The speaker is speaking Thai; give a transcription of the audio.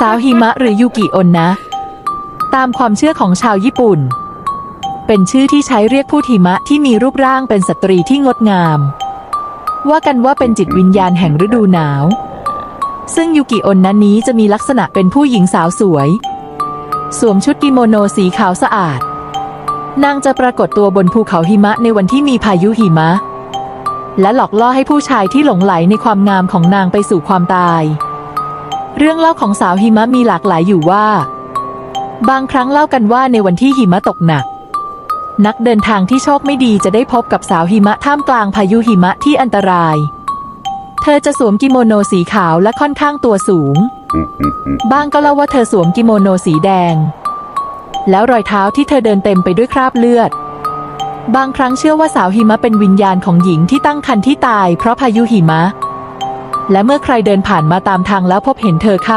สาวหิมะหรือยูกิอนนะ ตามความเชื่อของชาวญี่ปุ่น เป็นชื่อที่ใช้เรียกผู้หิมะที่มีรูปร่างเป็นสตรีที่งดงาม ว่ากันว่าเป็นจิตวิญญาณแห่งฤดูหนาว ซึ่งยูกิอนนั้นนี้จะมีลักษณะเป็นผู้หญิงสาวสวย สวมชุดกิโมโนสีขาวสะอาด นางจะปรากฏตัวบนภูเขาหิมะในวันที่มีพายุหิมะ และหลอกล่อให้ผู้ชายที่หลงไหลในความงามของนางไปสู่ความตาย เรื่องเล่าของสาวหิมะมีหลากหลายอยู่ว่า บางครั้งเล่ากันว่าในวันที่หิมะตกหนัก นักเดินทางที่โชคไม่ดีจะได้พบกับสาวหิมะท่ามกลางพายุหิมะที่อันตราย เธอจะสวมกิโมโนสีขาวและค่อนข้างตัวสูง บ้างก็เล่าว่าเธอสวมกิโมโนสีแดง แล้วรอยเท้าที่เธอเดินเต็มไปด้วยคราบเลือด บางครั้งเชื่อว่าสาวหิมะเป็นวิญญาณของหญิงที่ตั้งครรภ์ที่ตายเพราะพายุหิมะ และเมื่อใครเดินผ่านมาตามทางแล้วพบเห็นเธอค่ะ